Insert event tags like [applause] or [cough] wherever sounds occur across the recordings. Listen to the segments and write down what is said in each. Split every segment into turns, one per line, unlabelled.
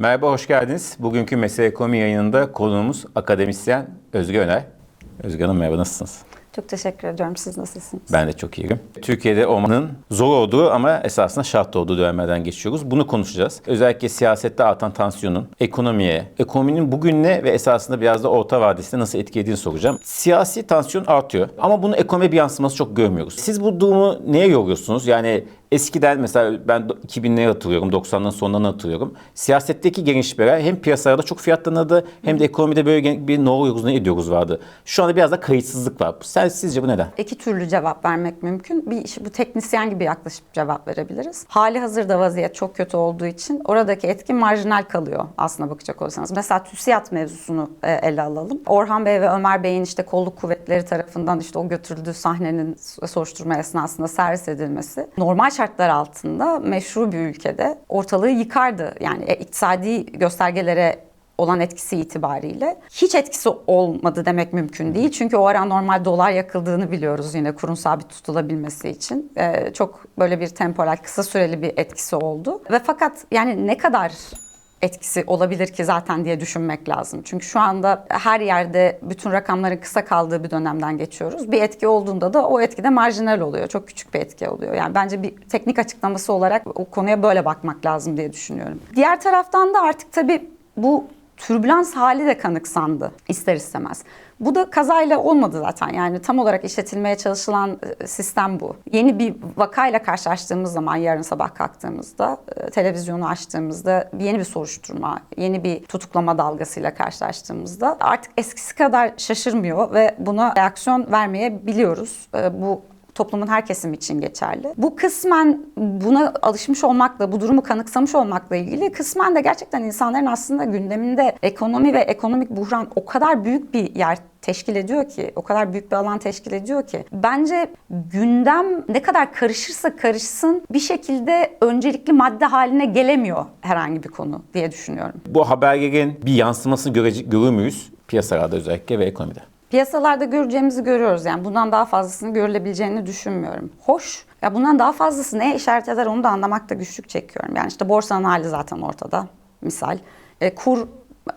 Merhaba, hoş geldiniz. Bugünkü Mesele Ekonomi yayınında konuğumuz akademisyen Özge Öner. Özge Hanım merhaba, nasılsınız?
Çok teşekkür ediyorum. Siz nasılsınız?
Ben de çok iyiyim. Türkiye'de olmanın zor olduğu ama esasında şart olduğu dönemlerden geçiyoruz. Bunu konuşacağız. Özellikle siyasette artan tansiyonun ekonomiye, ekonominin bugünle ve esasında biraz da orta vadesinde nasıl etkilediğini soracağım. Siyasi tansiyon artıyor ama bunun ekonomi bir yansıması çok görmüyoruz. Siz bu durumu neye yoruyorsunuz? Yani Eskiden mesela ben 2000'leri hatırlıyorum, 90'ların sonlarını hatırlıyorum. Siyasetteki gelişmeler hem piyasalarda çok fiyatlanırdı hem de ekonomide böyle bir ne oluyoruz, ne ediyoruz vardı. Şu anda biraz da kayıtsızlık var. Sen sizce bu neden?
İki türlü cevap vermek mümkün. Bir bu teknisyen gibi yaklaşıp cevap verebiliriz. Hali hazırda vaziyet çok kötü olduğu için oradaki etki marjinal kalıyor aslına bakacak olursanız. Mesela TÜSİAD mevzusunu e, ele alalım. Orhan Bey ve Ömer Bey'in işte kolluk kuvvetleri tarafından işte o götürüldüğü sahnenin soruşturma esnasında servis edilmesi normal şartlar altında meşru bir ülkede ortalığı yıkardı. Yani e, iktisadi göstergelere olan etkisi itibariyle hiç etkisi olmadı demek mümkün değil. Çünkü o ara normal dolar yakıldığını biliyoruz yine kurun sabit tutulabilmesi için. Ee, çok böyle bir temporal kısa süreli bir etkisi oldu. Ve fakat yani ne kadar etkisi olabilir ki zaten diye düşünmek lazım. Çünkü şu anda her yerde bütün rakamların kısa kaldığı bir dönemden geçiyoruz. Bir etki olduğunda da o etki de marjinal oluyor. Çok küçük bir etki oluyor. Yani bence bir teknik açıklaması olarak o konuya böyle bakmak lazım diye düşünüyorum. Diğer taraftan da artık tabii bu türbülans hali de kanıksandı ister istemez. Bu da kazayla olmadı zaten. Yani tam olarak işletilmeye çalışılan e, sistem bu. Yeni bir vakayla karşılaştığımız zaman yarın sabah kalktığımızda, e, televizyonu açtığımızda yeni bir soruşturma, yeni bir tutuklama dalgasıyla karşılaştığımızda artık eskisi kadar şaşırmıyor ve buna reaksiyon vermeyebiliyoruz. E, Bu toplumun her kesimi için geçerli. Bu kısmen buna alışmış olmakla, bu durumu kanıksamış olmakla ilgili kısmen de gerçekten insanların aslında gündeminde ekonomi ve ekonomik buhran o kadar büyük bir yer teşkil ediyor ki, o kadar büyük bir alan teşkil ediyor ki. Bence gündem ne kadar karışırsa karışsın bir şekilde öncelikli madde haline gelemiyor herhangi bir konu diye düşünüyorum.
Bu haberlerin bir yansımasını görece- görür müyüz? Piyasalarda özellikle ve ekonomide.
Piyasalarda göreceğimizi görüyoruz yani bundan daha fazlasını görülebileceğini düşünmüyorum. Hoş ya bundan daha fazlası neye işaret eder onu da anlamakta güçlük çekiyorum. Yani işte borsanın hali zaten ortada misal. E, kur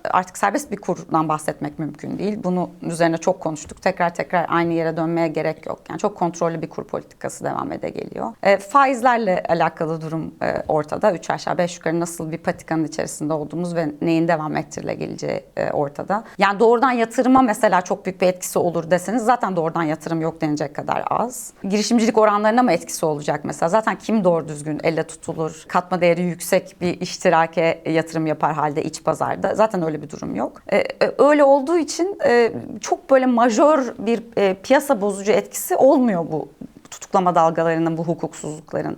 artık serbest bir kurdan bahsetmek mümkün değil. Bunu üzerine çok konuştuk. Tekrar tekrar aynı yere dönmeye gerek yok. Yani çok kontrollü bir kur politikası devam ede geliyor. E, faizlerle alakalı durum e, ortada. Üç aşağı beş yukarı nasıl bir patikanın içerisinde olduğumuz ve neyin devam ettirilebileceği e, ortada. Yani doğrudan yatırıma mesela çok büyük bir etkisi olur deseniz zaten doğrudan yatırım yok denecek kadar az. Girişimcilik oranlarına mı etkisi olacak mesela? Zaten kim doğru düzgün elle tutulur, katma değeri yüksek bir iştirake yatırım yapar halde iç pazarda? Zaten öyle bir durum yok. E, e, öyle olduğu için e, çok böyle majör bir e, piyasa bozucu etkisi olmuyor bu tutuklama dalgalarının, bu hukuksuzlukların.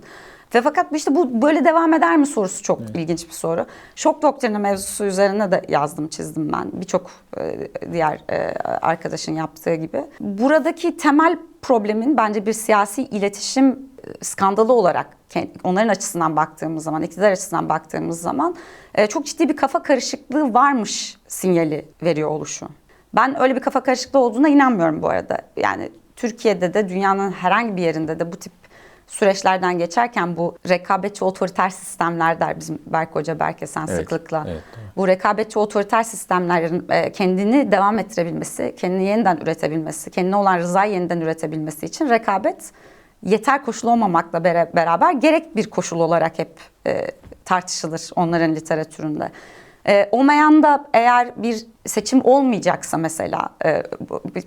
Ve fakat işte bu böyle devam eder mi sorusu çok ilginç bir soru. Şok doktrini mevzusu üzerine de yazdım, çizdim ben. Birçok e, diğer e, arkadaşın yaptığı gibi. Buradaki temel problemin bence bir siyasi iletişim skandalı olarak onların açısından baktığımız zaman, iktidar açısından baktığımız zaman e, çok ciddi bir kafa karışıklığı varmış sinyali veriyor oluşu. Ben öyle bir kafa karışıklığı olduğuna inanmıyorum bu arada. Yani Türkiye'de de dünyanın herhangi bir yerinde de bu tip süreçlerden geçerken bu rekabetçi otoriter sistemler der bizim Berk Hoca, Berk Esen
Evet,
sıklıkla.
evet.
Bu rekabetçi otoriter sistemlerin e, kendini devam ettirebilmesi, kendini yeniden üretebilmesi, kendine olan rızayı yeniden üretebilmesi için rekabet yeter koşul olmamakla bera- beraber gerek bir koşul olarak hep e, tartışılır onların literatüründe. E, olmayan da eğer bir seçim olmayacaksa mesela e,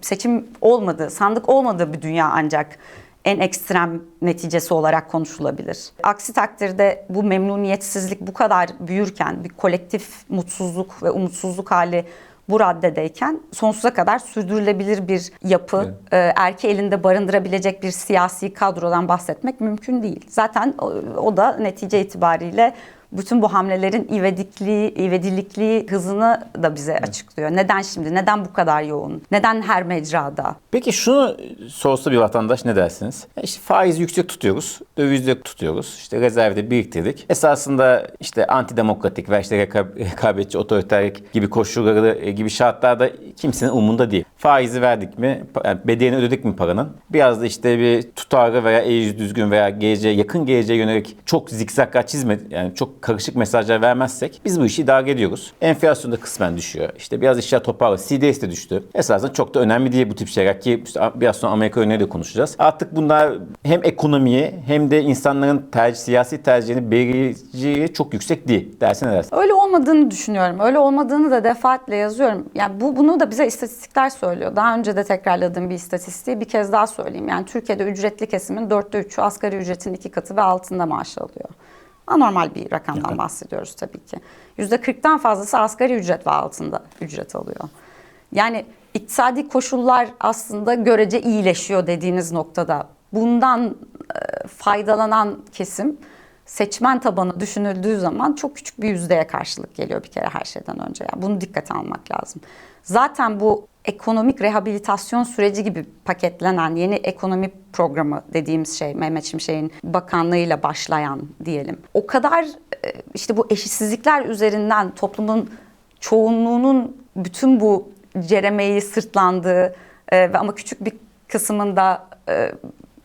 seçim olmadığı, sandık olmadığı bir dünya ancak en ekstrem neticesi olarak konuşulabilir. Aksi takdirde bu memnuniyetsizlik bu kadar büyürken bir kolektif mutsuzluk ve umutsuzluk hali bu raddedeyken sonsuza kadar sürdürülebilir bir yapı, e, erki elinde barındırabilecek bir siyasi kadrodan bahsetmek mümkün değil. Zaten o, o da netice itibariyle bütün bu hamlelerin ivedikliği, ivedilikliği hızını da bize açıklıyor. Neden şimdi? Neden bu kadar yoğun? Neden her mecrada?
Peki şunu sorsa bir vatandaş ne dersiniz? İşte faiz yüksek tutuyoruz, dövizde tutuyoruz, işte rezervde biriktirdik. Esasında işte antidemokratik veya işte reka- rekabetçi, otoriterlik gibi koşulları e, gibi şartlarda kimsenin umunda değil. Faizi verdik mi, yani bedelini ödedik mi paranın? Biraz da işte bir tutarlı veya eğri düzgün veya geleceğe, yakın geleceğe yönelik çok zikzaklar çizme, yani çok karışık mesajlar vermezsek biz bu işi idare ediyoruz. Enflasyon da kısmen düşüyor. İşte biraz işler toparlı. CDS de düştü. Esasında çok da önemli değil bu tip şeyler ki işte biraz sonra Amerika örneği de konuşacağız. Artık bunlar hem ekonomiye hem de insanların tercih, siyasi tercihini belirleyeceği çok yüksek değil. Dersin ne dersin?
Öyle olmadığını düşünüyorum. Öyle olmadığını da defaatle yazıyorum. Yani bu bunu da bize istatistikler söylüyor. Daha önce de tekrarladığım bir istatistiği bir kez daha söyleyeyim. Yani Türkiye'de ücretli kesimin dörtte üçü asgari ücretin iki katı ve altında maaş alıyor. Anormal bir rakamdan bahsediyoruz tabii ki. Yüzde 40'tan fazlası asgari ücret ve altında ücret alıyor. Yani iktisadi koşullar aslında görece iyileşiyor dediğiniz noktada. Bundan e, faydalanan kesim seçmen tabanı düşünüldüğü zaman çok küçük bir yüzdeye karşılık geliyor bir kere her şeyden önce. Yani bunu dikkate almak lazım. Zaten bu ekonomik rehabilitasyon süreci gibi paketlenen yeni ekonomi programı dediğimiz şey Mehmet Şimşek'in bakanlığıyla başlayan diyelim. O kadar e, işte bu eşitsizlikler üzerinden toplumun çoğunluğunun bütün bu ceremeyi sırtlandığı e, ama küçük bir kısmında e,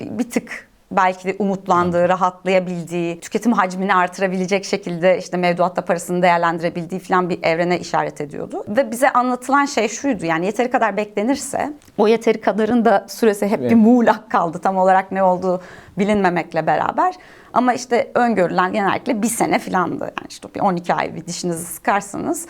bir tık belki de umutlandığı, rahatlayabildiği, tüketim hacmini artırabilecek şekilde işte mevduatta parasını değerlendirebildiği falan bir evrene işaret ediyordu. Ve bize anlatılan şey şuydu yani yeteri kadar beklenirse o yeteri kadarın da süresi hep bir
Evet.
muğlak kaldı tam olarak ne olduğu bilinmemekle beraber. Ama işte öngörülen genellikle bir sene filandı. Yani işte bir 12 ay bir dişinizi sıkarsanız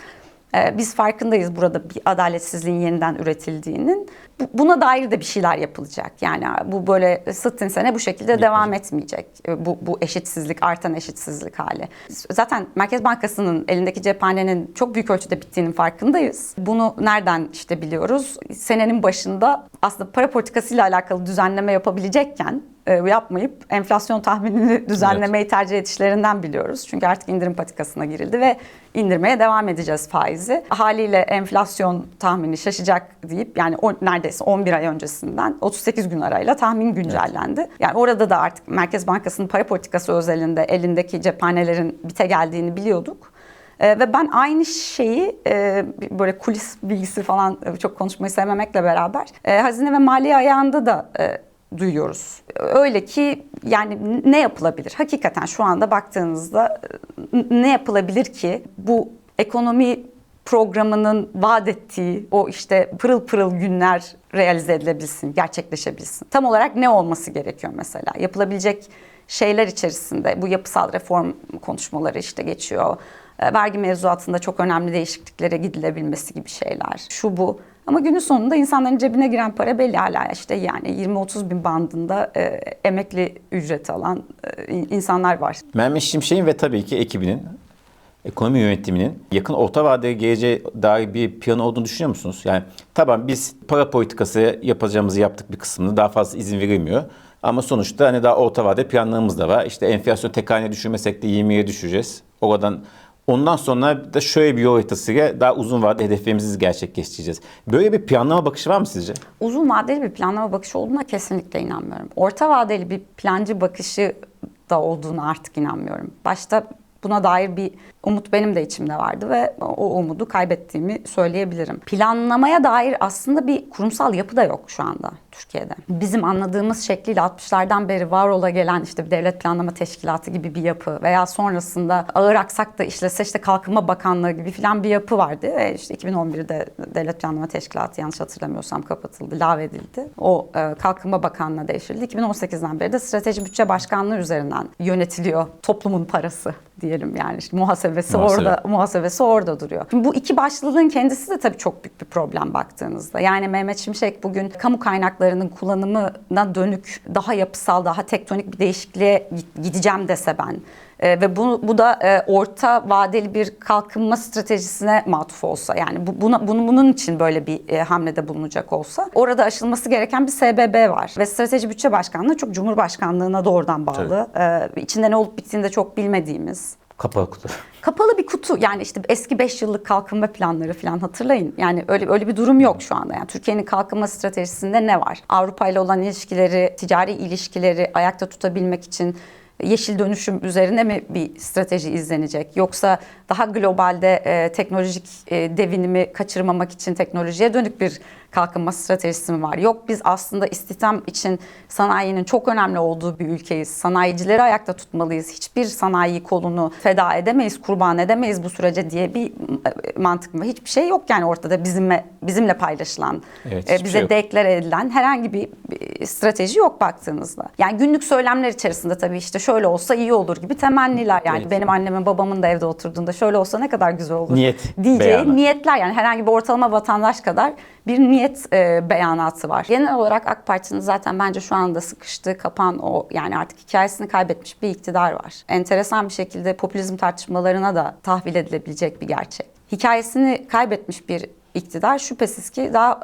Biz farkındayız burada bir adaletsizliğin yeniden üretildiğinin. Bu- Buna dair de bir şeyler yapılacak. Yani bu böyle sıttın sene bu şekilde devam etmeyecek. Ee, Bu, bu eşitsizlik, artan eşitsizlik hali. Zaten Merkez Bankası'nın elindeki cephanenin çok büyük ölçüde bittiğinin farkındayız. Bunu nereden işte biliyoruz? Senenin başında aslında para politikasıyla alakalı düzenleme yapabilecekken yapmayıp enflasyon tahminini düzenlemeyi tercih edişlerinden biliyoruz. Çünkü artık indirim patikasına girildi ve indirmeye devam edeceğiz faizi. Haliyle enflasyon tahmini şaşacak deyip yani o neredeyse 11 ay öncesinden 38 gün arayla tahmin güncellendi. Yani orada da artık Merkez Bankası'nın para politikası özelinde elindeki cephanelerin bite geldiğini biliyorduk. Ee, ve ben aynı şeyi e, böyle kulis bilgisi falan e, çok konuşmayı sevmemekle beraber e, hazine ve maliye ayağında da e, duyuyoruz. Öyle ki yani ne yapılabilir? Hakikaten şu anda baktığınızda e, ne yapılabilir ki bu ekonomi programının vaat ettiği o işte pırıl pırıl günler realize edilebilsin, gerçekleşebilsin. Tam olarak ne olması gerekiyor mesela? Yapılabilecek şeyler içerisinde bu yapısal reform konuşmaları işte geçiyor. E, Vergi mevzuatında çok önemli değişikliklere gidilebilmesi gibi şeyler. Şu bu. Ama günün sonunda insanların cebine giren para belli hala işte yani 20-30 bin bandında e, emekli ücreti alan e, insanlar var.
Mehmet Şimşek'in ve tabii ki ekibinin ekonomi yönetiminin yakın orta vadeli geleceğe dair bir planı olduğunu düşünüyor musunuz? Yani tamam biz para politikası yapacağımızı yaptık bir kısmını daha fazla izin verilmiyor. Ama sonuçta hani daha orta vade planlarımız da var. İşte enflasyon tek haneye düşürmesek de 20'ye düşeceğiz. Oradan ondan sonra da şöyle bir yol haritasıyla daha uzun vadeli hedeflerimizi gerçekleştireceğiz. Böyle bir planlama bakışı var mı sizce?
uzun vadeli bir planlama bakışı olduğuna kesinlikle inanmıyorum. Orta vadeli bir plancı bakışı da olduğuna artık inanmıyorum. Başta buna dair bir umut benim de içimde vardı ve o umudu kaybettiğimi söyleyebilirim. Planlamaya dair aslında bir kurumsal yapı da yok şu anda Türkiye'de. Bizim anladığımız şekliyle 60'lardan beri var ola gelen işte bir devlet planlama teşkilatı gibi bir yapı veya sonrasında ağır aksak da işlese işte Kalkınma Bakanlığı gibi filan bir yapı vardı. Ve işte 2011'de devlet planlama teşkilatı yanlış hatırlamıyorsam kapatıldı, lağvedildi. O e, Kalkınma Bakanlığı'na değiştirildi. 2018'den beri de Strateji Bütçe Başkanlığı üzerinden yönetiliyor toplumun parası diyelim yani işte muhasebesi
Muhasebe.
orada muhasebesi orada duruyor. Şimdi bu iki başlılığın kendisi de tabii çok büyük bir problem baktığınızda. Yani Mehmet Şimşek bugün kamu kaynaklarının kullanımına dönük daha yapısal, daha tektonik bir değişikliğe gi- gideceğim dese ben. E, ve bu, bu da e, orta vadeli bir kalkınma stratejisine matuf olsa yani bu, buna, bunu, bunun için böyle bir e, hamlede bulunacak olsa orada aşılması gereken bir SBB var. Ve Strateji Bütçe Başkanlığı çok Cumhurbaşkanlığına doğrudan bağlı. E, içinde ne olup bittiğini de çok bilmediğimiz
Kapalı kutu.
Kapalı bir kutu yani işte eski 5 yıllık kalkınma planları falan hatırlayın. Yani öyle öyle bir durum yok şu anda. Yani Türkiye'nin kalkınma stratejisinde ne var? Avrupa ile olan ilişkileri, ticari ilişkileri ayakta tutabilmek için yeşil dönüşüm üzerine mi bir strateji izlenecek? Yoksa daha globalde e, teknolojik e, devinimi kaçırmamak için teknolojiye dönük bir kalkınma stratejisi mi var? Yok biz aslında istihdam için sanayinin çok önemli olduğu bir ülkeyiz. Sanayicileri ayakta tutmalıyız. Hiçbir sanayi kolunu feda edemeyiz, kurban edemeyiz bu sürece diye bir e, mantık mı? Hiçbir şey yok yani ortada bizimle bizimle paylaşılan,
Evet,
e, bize
şey
deklar edilen herhangi bir, bir strateji yok baktığınızda. Yani günlük söylemler içerisinde tabii işte şöyle olsa iyi olur gibi temenniler yani
Evet.
benim annemin babamın da evde oturduğunda şöyle olsa ne kadar güzel olur
Niyet
diyeceği
beyanı.
niyetler yani herhangi bir ortalama vatandaş kadar bir niyet e, beyanatı var. Genel olarak AK Parti'nin zaten bence şu anda sıkıştığı kapan o yani artık hikayesini kaybetmiş bir iktidar var. Enteresan bir şekilde popülizm tartışmalarına da tahvil edilebilecek bir gerçek. Hikayesini kaybetmiş bir iktidar şüphesiz ki daha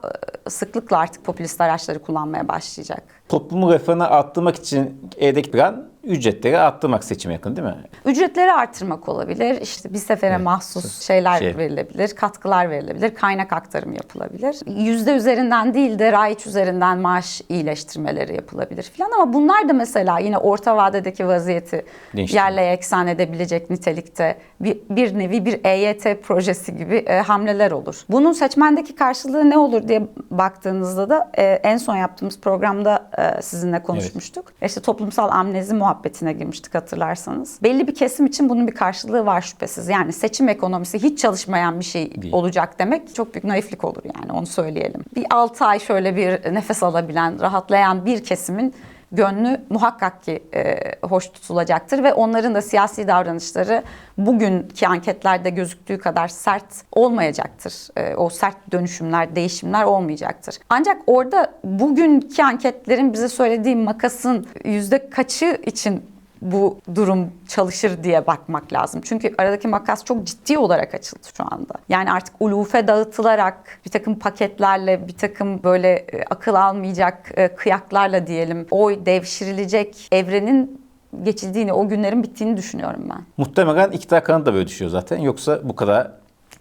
e, sıklıkla artık popülist araçları kullanmaya başlayacak.
Toplumu refahına arttırmak için eldeki plan ücretleri arttırmak seçime yakın değil mi?
Ücretleri artırmak olabilir. İşte bir sefere mahsus şeyler
Şey.
verilebilir, katkılar verilebilir, kaynak aktarımı yapılabilir. Yüzde üzerinden değil de raiç üzerinden maaş iyileştirmeleri yapılabilir filan ama bunlar da mesela yine orta vadedeki vaziyeti
Değiştirme.
yerle eksan edebilecek nitelikte bir, bir nevi bir EYT projesi gibi e, hamleler olur. Bunun seçmendeki karşılığı ne olur diye baktığınızda da e, en son yaptığımız programda e, sizinle konuşmuştuk. İşte toplumsal amnezi muhabbetine girmiştik hatırlarsanız. Belli bir kesim için bunun bir karşılığı var şüphesiz. Yani seçim ekonomisi hiç çalışmayan bir şey
Değil.
olacak demek çok büyük naiflik olur yani onu söyleyelim. Bir 6 ay şöyle bir nefes alabilen, rahatlayan bir kesimin gönlü muhakkak ki e, hoş tutulacaktır ve onların da siyasi davranışları bugünkü anketlerde gözüktüğü kadar sert olmayacaktır. E, o sert dönüşümler, değişimler olmayacaktır. Ancak orada bugünkü anketlerin bize söylediği makasın yüzde kaçı için bu durum çalışır diye bakmak lazım. Çünkü aradaki makas çok ciddi olarak açıldı şu anda. Yani artık ulufe dağıtılarak bir takım paketlerle bir takım böyle e, akıl almayacak e, kıyaklarla diyelim oy devşirilecek evrenin geçildiğini, o günlerin bittiğini düşünüyorum ben.
Muhtemelen iktidar kanadı da böyle düşüyor zaten. Yoksa bu kadar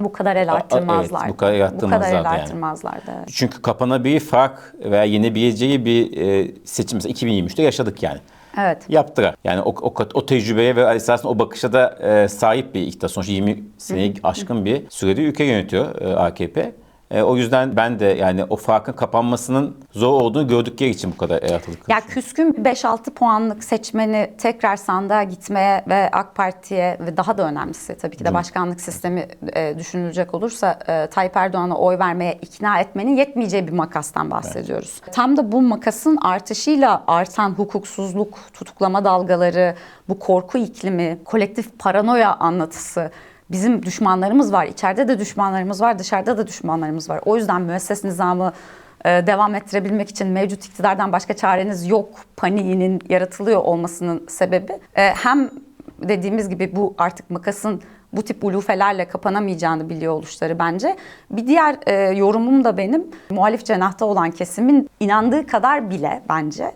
Bu kadar el
A- a-
arttırmazlar.
evet, bu kadar el
Bu
arttırmazlardı
kadar el
yani.
arttırmazlardı. evet.
Çünkü kapanabilir fark veya yenebileceği bir e, seçim mesela 2023'te yaşadık yani.
Evet.
Yaptılar. Yani o, o, o tecrübeye ve esasında o bakışa da e, sahip bir iktidar. Sonuçta 20 seneyi aşkın bir sürede ülke yönetiyor e, AKP. E, o yüzden ben de yani o farkın kapanmasının zor olduğunu gördükleri için bu kadar el atılık.
Ya küskün bir 5-6 puanlık seçmeni tekrar sandığa gitmeye ve AK Parti'ye ve daha da önemlisi tabii ki de başkanlık sistemi e, düşünülecek olursa e, Tayyip Erdoğan'a oy vermeye ikna etmenin yetmeyeceği bir makastan bahsediyoruz. Tam da bu makasın artışıyla artan hukuksuzluk, tutuklama dalgaları, bu korku iklimi, kolektif paranoya anlatısı Bizim düşmanlarımız var. İçeride de düşmanlarımız var, dışarıda da düşmanlarımız var. O yüzden müesses nizamı e, devam ettirebilmek için mevcut iktidardan başka çareniz yok paniğinin yaratılıyor olmasının sebebi e, hem dediğimiz gibi bu artık makasın bu tip ulufelerle kapanamayacağını biliyor oluşları bence. Bir diğer e, yorumum da benim muhalif cenahta olan kesimin inandığı kadar bile bence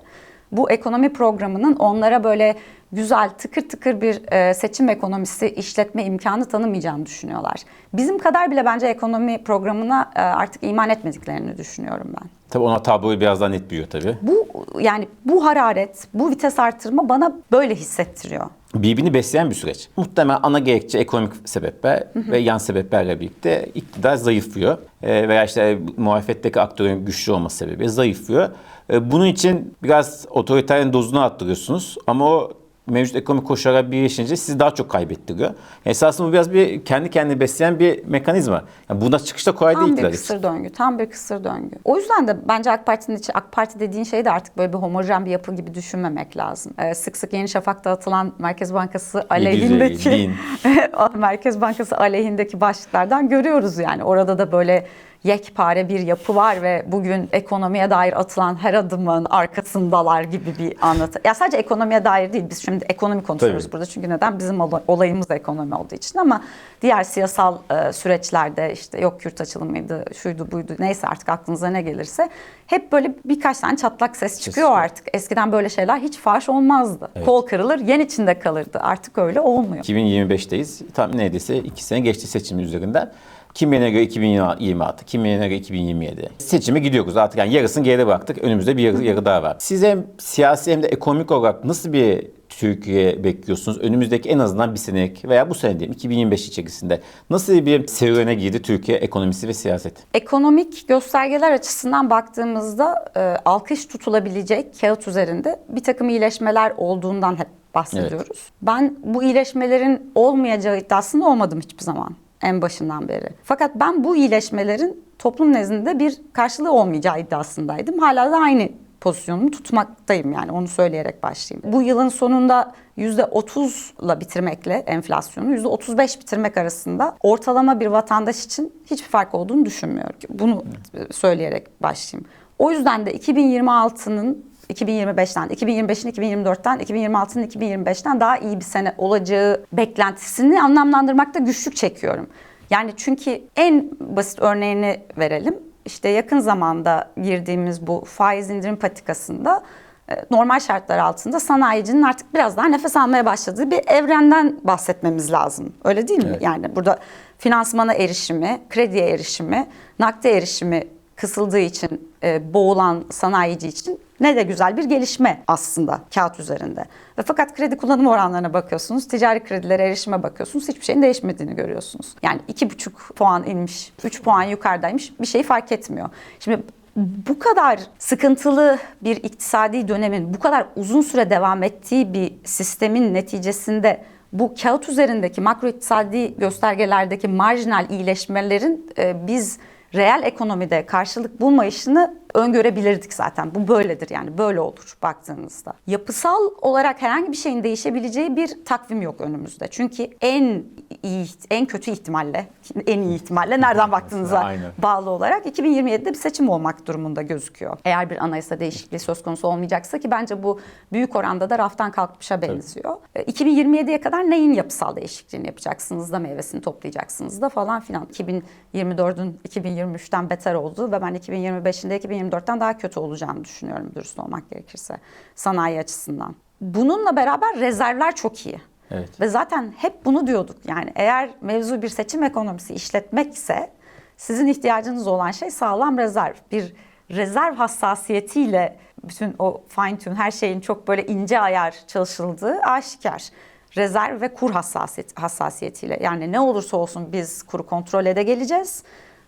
bu ekonomi programının onlara böyle güzel tıkır tıkır bir e, seçim ekonomisi işletme imkanı tanımayacağını düşünüyorlar. Bizim kadar bile bence ekonomi programına e, artık iman etmediklerini düşünüyorum ben.
Tabii ona tabloyu biraz daha net büyüyor tabii.
Bu yani bu hararet, bu vites artırma bana böyle hissettiriyor.
birbirini besleyen bir süreç. Muhtemelen ana gerekçe ekonomik sebepler ve yan sebeplerle birlikte iktidar zayıflıyor. Ee, veya işte muhalefetteki aktörün güçlü olması sebebiyle zayıflıyor. Ee, bunun için biraz otoriterin dozunu arttırıyorsunuz ama o mevcut ekonomik koşullara birleşince sizi daha çok kaybettiriyor. Esasında bu biraz bir kendi kendini besleyen bir mekanizma. Yani buna çıkışta kolay değil
Tam bir
için.
kısır döngü, tam bir kısır döngü. O yüzden de bence AK Parti'nin içi, AK Parti dediğin şeyi de artık böyle bir homojen bir yapı gibi düşünmemek lazım. Ee, sık sık Yeni Şafak'ta atılan Merkez Bankası aleyhindeki. [laughs] Merkez Bankası aleyhindeki başlıklardan görüyoruz yani. Orada da böyle yekpare bir yapı var ve bugün ekonomiye dair atılan her adımın arkasındalar gibi bir anlatı. Ya sadece ekonomiye dair değil biz şimdi ekonomi konuşuyoruz
Tabii.
burada çünkü neden bizim ola- olayımız ekonomi olduğu için ama diğer siyasal e, süreçlerde işte yok Kürt açılımıydı, şuydu buydu neyse artık aklınıza ne gelirse hep böyle birkaç tane çatlak ses çıkıyor
çıkıyor.
artık. Eskiden böyle şeyler hiç faş olmazdı. Kol kırılır, yen içinde kalırdı. Artık öyle olmuyor.
2025'teyiz. Tam neredeyse iki sene geçti seçim üzerinden. Kimilerine göre 2026, kimilerine göre 2027. Seçime gidiyoruz artık yani yarısını geride bıraktık. Önümüzde bir yarı, yarı daha var. Siz hem siyasi hem de ekonomik olarak nasıl bir Türkiye bekliyorsunuz? Önümüzdeki en azından bir senelik veya bu sene diyelim 2025 içerisinde nasıl bir serüvene girdi Türkiye ekonomisi ve siyaset?
Ekonomik göstergeler açısından baktığımızda e, alkış tutulabilecek kağıt üzerinde bir takım iyileşmeler olduğundan hep bahsediyoruz. Ben bu iyileşmelerin olmayacağı iddiasında olmadım hiçbir zaman en başından beri. Fakat ben bu iyileşmelerin toplum nezdinde bir karşılığı olmayacağı iddiasındaydım. Hala da aynı pozisyonumu tutmaktayım yani onu söyleyerek başlayayım. Bu yılın sonunda %30'la bitirmekle enflasyonu %35 bitirmek arasında ortalama bir vatandaş için hiçbir fark olduğunu düşünmüyorum. Bunu söyleyerek başlayayım. O yüzden de 2026'nın 2025'ten, 2025'in 2024'ten, 2026'nın 2025'ten daha iyi bir sene olacağı beklentisini anlamlandırmakta güçlük çekiyorum. Yani çünkü en basit örneğini verelim. İşte yakın zamanda girdiğimiz bu faiz indirim patikasında e, normal şartlar altında sanayicinin artık biraz daha nefes almaya başladığı bir evrenden bahsetmemiz lazım. Öyle değil mi?
Evet.
Yani burada finansmana erişimi, krediye erişimi, nakde erişimi kısıldığı için e, boğulan sanayici için ne de güzel bir gelişme aslında kağıt üzerinde. Ve fakat kredi kullanım oranlarına bakıyorsunuz, ticari kredilere erişime bakıyorsunuz, hiçbir şeyin değişmediğini görüyorsunuz. Yani iki buçuk puan inmiş, üç puan yukarıdaymış bir şey fark etmiyor. Şimdi bu kadar sıkıntılı bir iktisadi dönemin bu kadar uzun süre devam ettiği bir sistemin neticesinde bu kağıt üzerindeki makro iktisadi göstergelerdeki marjinal iyileşmelerin e, biz reel ekonomide karşılık bulmayışını öngörebilirdik zaten. Bu böyledir yani böyle olur baktığınızda. Yapısal olarak herhangi bir şeyin değişebileceği bir takvim yok önümüzde. Çünkü en iyi, en kötü ihtimalle, en iyi ihtimalle nereden baktığınıza
Aynen.
bağlı olarak 2027'de bir seçim olmak durumunda gözüküyor. Eğer bir anayasa değişikliği söz konusu olmayacaksa ki bence bu büyük oranda da raftan kalkmışa benziyor. E, 2027'ye kadar neyin yapısal değişikliğini yapacaksınız da meyvesini toplayacaksınız da falan filan. 2024'ün 2023'ten beter olduğu ve ben 2025'in de 2024'ten daha kötü olacağını düşünüyorum dürüst olmak gerekirse sanayi açısından. Bununla beraber rezervler çok iyi.
Evet.
Ve zaten hep bunu diyorduk. Yani eğer mevzu bir seçim ekonomisi işletmekse sizin ihtiyacınız olan şey sağlam rezerv. Bir rezerv hassasiyetiyle bütün o fine tune her şeyin çok böyle ince ayar çalışıldığı aşikar. Rezerv ve kur hassasiyet, hassasiyetiyle. Yani ne olursa olsun biz kuru kontrol ede geleceğiz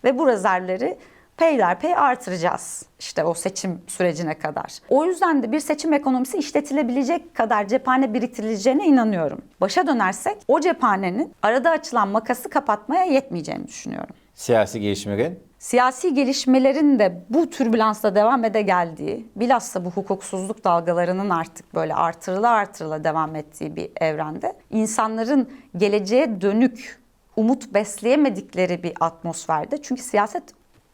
ve bu rezervleri peyderpey artıracağız işte o seçim sürecine kadar. O yüzden de bir seçim ekonomisi işletilebilecek kadar cephane biriktirileceğine inanıyorum. Başa dönersek o cephanenin arada açılan makası kapatmaya yetmeyeceğini düşünüyorum.
Siyasi gelişmelerin
Siyasi gelişmelerin de bu türbülansla devam ede geldiği, bilhassa bu hukuksuzluk dalgalarının artık böyle artırıla artırıla devam ettiği bir evrende insanların geleceğe dönük umut besleyemedikleri bir atmosferde. Çünkü siyaset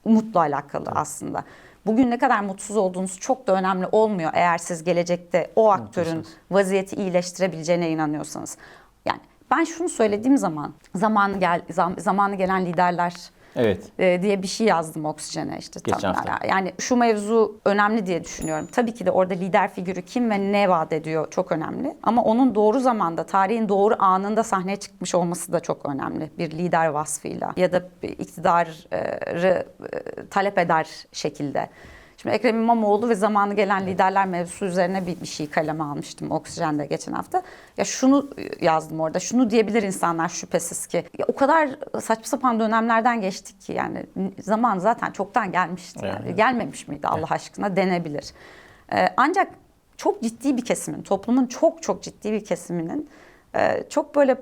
umutla alakalı aslında. Bugün ne kadar mutsuz olduğunuz çok da önemli olmuyor eğer siz gelecekte o aktörün vaziyeti iyileştirebileceğine inanıyorsanız. Yani ben şunu söylediğim zaman zaman gel zam- zamanı gelen liderler
evet
e, diye bir şey yazdım oksijene işte.
Geçen
Tam-
hafta.
Yani şu mevzu önemli diye düşünüyorum. Tabii ki de orada lider figürü kim ve ne vaat ediyor çok önemli. Ama onun doğru zamanda, tarihin doğru anında sahneye çıkmış olması da çok önemli. Bir lider vasfıyla ya da iktidarı e, talep eder şekilde. Şimdi Ekrem İmamoğlu ve zamanı gelen liderler mevzusu üzerine bir, bir şey kaleme almıştım Oksijen'de geçen hafta. Ya şunu yazdım orada, şunu diyebilir insanlar şüphesiz ki. Ya o kadar saçma sapan dönemlerden geçtik ki yani zaman zaten çoktan gelmişti. Yani.
Evet.
Gelmemiş miydi Allah aşkına denebilir. Ee, ancak çok ciddi bir kesimin, toplumun çok çok ciddi bir kesiminin e, çok böyle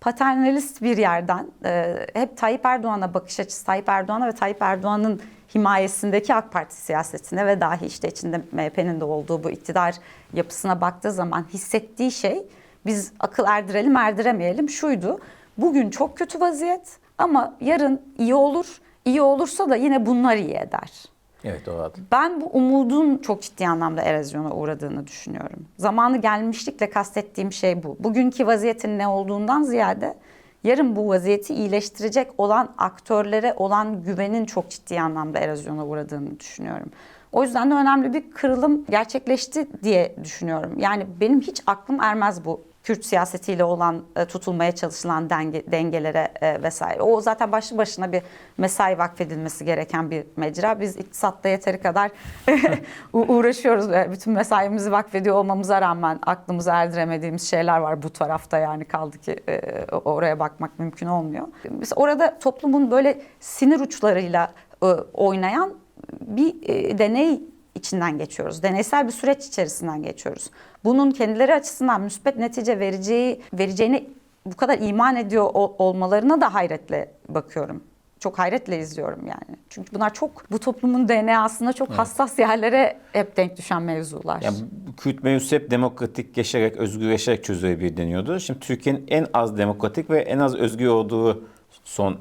paternalist bir yerden e, hep Tayyip Erdoğan'a bakış açısı, Tayyip Erdoğan'a ve Tayyip Erdoğan'ın himayesindeki AK Parti siyasetine ve dahi işte içinde MHP'nin de olduğu bu iktidar yapısına baktığı zaman hissettiği şey biz akıl erdirelim erdiremeyelim şuydu. Bugün çok kötü vaziyet ama yarın iyi olur. İyi olursa da yine bunlar iyi eder.
evet doğru.
Ben bu umudun çok ciddi anlamda erozyona uğradığını düşünüyorum. Zamanı gelmişlikle kastettiğim şey bu. Bugünkü vaziyetin ne olduğundan ziyade yarın bu vaziyeti iyileştirecek olan aktörlere olan güvenin çok ciddi anlamda erozyona uğradığını düşünüyorum. O yüzden de önemli bir kırılım gerçekleşti diye düşünüyorum. Yani benim hiç aklım ermez bu Kürt siyasetiyle olan e, tutulmaya çalışılan denge, dengelere e, vesaire. O zaten başlı başına bir mesai vakfedilmesi gereken bir mecra. Biz iktisatta yeteri kadar [laughs] uğraşıyoruz. ve Bütün mesaimizi vakfediyor olmamıza rağmen aklımıza erdiremediğimiz şeyler var bu tarafta yani kaldı ki e, oraya bakmak mümkün olmuyor. Biz orada toplumun böyle sinir uçlarıyla e, oynayan bir e, deney içinden geçiyoruz. Deneysel bir süreç içerisinden geçiyoruz. Bunun kendileri açısından müspet netice vereceği vereceğini bu kadar iman ediyor ol- olmalarına da hayretle bakıyorum. Çok hayretle izliyorum yani. Çünkü bunlar çok bu toplumun DNA'sında çok hassas yerlere hep denk düşen mevzular.
Yani Kürt mevzusu hep demokratik yaşayarak, özgürleşerek çözülebilir deniyordu. Şimdi Türkiye'nin en az demokratik ve en az özgür olduğu son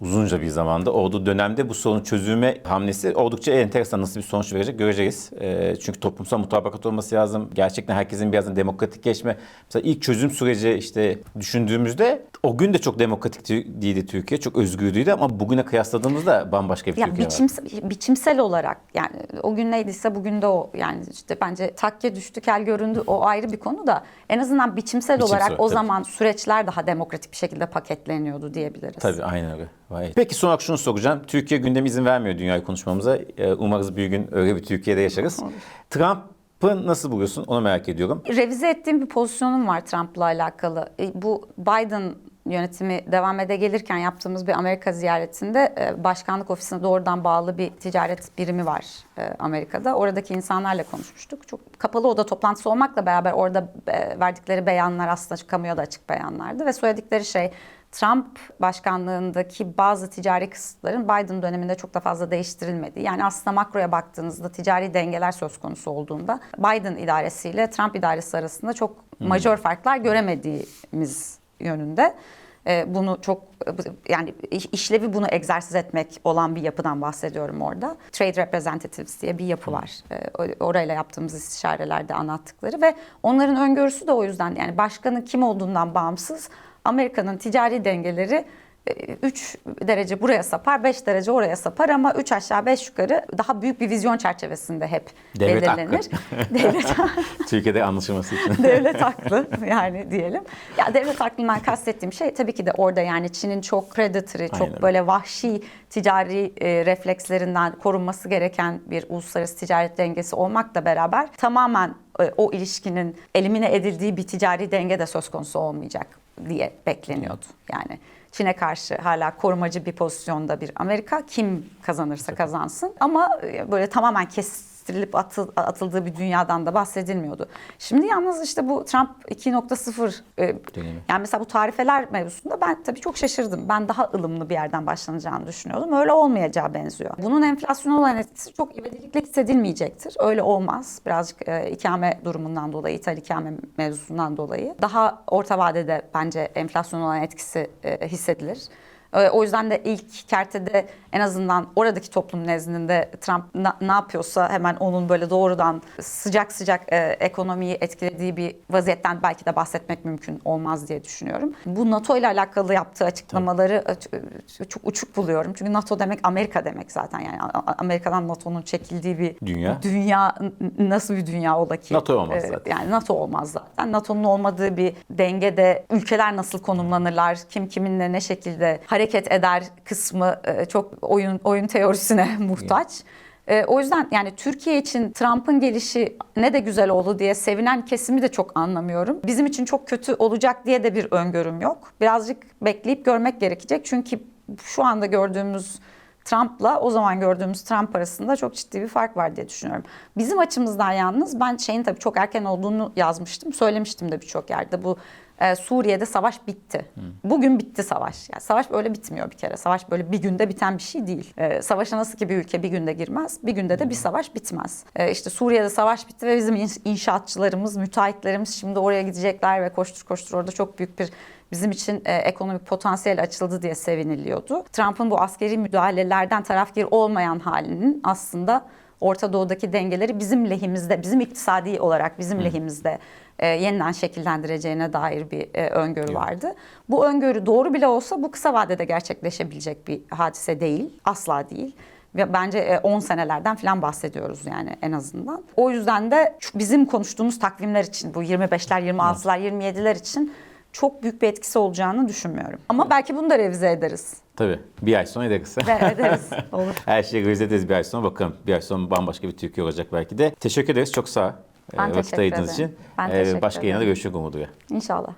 uzunca bir zamanda olduğu dönemde bu sorunun çözülme hamlesi oldukça enteresan nasıl bir sonuç verecek göreceğiz. Ee, çünkü toplumsal mutabakat olması lazım. Gerçekten herkesin biraz da demokratikleşme. Mesela ilk çözüm süreci işte düşündüğümüzde o gün de çok demokratik değildi Türkiye. Çok özgürlüydü ama bugüne kıyasladığımızda bambaşka bir
Ya
Türkiye var.
biçimsel, biçimsel olarak yani o gün neydiyse bugün de o yani işte bence takke düştü kel göründü o ayrı bir konu da en azından biçimsel,
Biçimsel,
olarak o
tabii.
zaman süreçler daha demokratik bir şekilde paketleniyordu diyebiliriz.
Tabii aynen öyle. Vay. Peki son olarak şunu soracağım. Türkiye gündemi izin vermiyor dünyayı konuşmamıza. Ee, Umarız bir gün öyle bir Türkiye'de yaşarız. Trump'ı nasıl buluyorsun? Onu merak ediyorum.
Revize ettiğim bir pozisyonum var Trump'la alakalı. E, Bu Biden yönetimi devam ede gelirken yaptığımız bir Amerika ziyaretinde e, başkanlık ofisine doğrudan bağlı bir ticaret birimi var e, Amerika'da. Oradaki insanlarla konuşmuştuk. Çok kapalı oda toplantısı olmakla beraber orada verdikleri beyanlar aslında kamuya da açık beyanlardı ve söyledikleri şey Trump başkanlığındaki bazı ticari kısıtların Biden döneminde çok da fazla değiştirilmedi. Yani aslında makroya baktığınızda ticari dengeler söz konusu olduğunda Biden idaresiyle Trump idaresi arasında çok majör farklar göremediğimiz yönünde. Ee, Bunu çok yani iş- işlevi bunu egzersiz etmek olan bir yapıdan bahsediyorum orada. Trade Representatives diye bir yapı var. Ee, o- Orayla yaptığımız istişarelerde anlattıkları ve onların öngörüsü de o yüzden yani başkanın kim olduğundan bağımsız Amerika'nın ticari dengeleri 3 derece buraya sapar, 5 derece oraya sapar ama 3 aşağı 5 yukarı daha büyük bir vizyon çerçevesinde hep
Devlet hakkı.
belirlenir. Devlet [laughs]
Türkiye'de anlaşılması için. [laughs]
devlet haklı yani diyelim. Ya devlet hakkından kastettiğim şey tabii ki de orada yani Çin'in çok predatory, çok
Aynen.
böyle vahşi ticari e, reflekslerinden korunması gereken bir uluslararası ticaret dengesi olmakla beraber tamamen e, o ilişkinin elimine edildiği bir ticari denge de söz konusu olmayacak diye bekleniyordu. Yani Çin'e karşı hala korumacı bir pozisyonda bir Amerika. Kim kazanırsa kazansın. Ama e, böyle tamamen kestirilip atıl- atıldığı bir dünyadan da bahsedilmiyordu. Şimdi yalnız işte bu Trump 2.0 e, yani mesela bu tarifeler mevzusunda ben tabii çok şaşırdım. Ben daha ılımlı bir yerden başlanacağını düşünüyordum. Öyle olmayacağı benziyor. Bunun enflasyon olan etkisi çok ivedilikle hissedilmeyecektir. Öyle olmaz. Birazcık e, ikame durumundan dolayı, ithal ikame mevzusundan dolayı. Daha orta vadede bence enflasyon olan etkisi e, hissedilir. E, O yüzden de ilk kertede en azından oradaki toplum nezdinde Trump ne yapıyorsa hemen onun böyle doğrudan sıcak sıcak e, ekonomiyi etkilediği bir vaziyetten belki de bahsetmek mümkün olmaz diye düşünüyorum. Bu NATO ile alakalı yaptığı açıklamaları e, çok uçuk buluyorum. Çünkü NATO demek Amerika demek zaten yani Amerika'dan NATO'nun çekildiği bir
Dünya.
Dünya nasıl bir dünya ola ki?
NATO olmaz
E,
zaten.
Yani NATO olmaz zaten. NATO'nun olmadığı bir dengede ülkeler nasıl konumlanırlar, kim kiminle ne şekilde hareket eder kısmı e, çok oyun oyun teorisine [laughs] muhtaç. E, o yüzden yani Türkiye için Trump'ın gelişi ne de güzel oldu diye sevinen kesimi de çok anlamıyorum. Bizim için çok kötü olacak diye de bir öngörüm yok. Birazcık bekleyip görmek gerekecek. Çünkü şu anda gördüğümüz Trump'la o zaman gördüğümüz Trump arasında çok ciddi bir fark var diye düşünüyorum. Bizim açımızdan yalnız ben şeyin tabii çok erken olduğunu yazmıştım. Söylemiştim de birçok yerde. Bu e, Suriye'de savaş bitti. Bugün bitti savaş. Yani savaş böyle bitmiyor bir kere. Savaş böyle bir günde biten bir şey değil. E, savaşa nasıl ki bir ülke bir günde girmez, bir günde de bir savaş bitmez. E, işte Suriye'de savaş bitti ve bizim inşaatçılarımız, müteahhitlerimiz şimdi oraya gidecekler ve koştur koştur orada çok büyük bir bizim için e, ekonomik potansiyel açıldı diye seviniliyordu. Trump'ın bu askeri müdahalelerden tarafgir olmayan halinin aslında Orta Doğu'daki dengeleri bizim lehimizde, bizim iktisadi olarak bizim lehimizde e, yeniden şekillendireceğine dair bir e, öngörü vardı. Bu öngörü doğru bile olsa bu kısa vadede gerçekleşebilecek bir hadise değil, asla değil. Ve bence e, 10 senelerden falan bahsediyoruz yani en azından. O yüzden de bizim konuştuğumuz takvimler için bu 25'ler, 26'lar, 27'ler için çok büyük bir etkisi olacağını düşünmüyorum. Ama belki bunu da revize ederiz.
Tabii. Bir ay sonra ederiz.
Ederiz. [laughs] Olur.
Her şeyi revize ederiz bir ay sonra. Bakalım bir ay sonra bambaşka bir Türkiye olacak belki de. Teşekkür ederiz. Çok sağ ol.
Ben
e, vakit ayırdığınız
ederim.
için.
Ben
E,
teşekkür
Başka yayında
ederim.
görüşmek umuduyla.
İnşallah.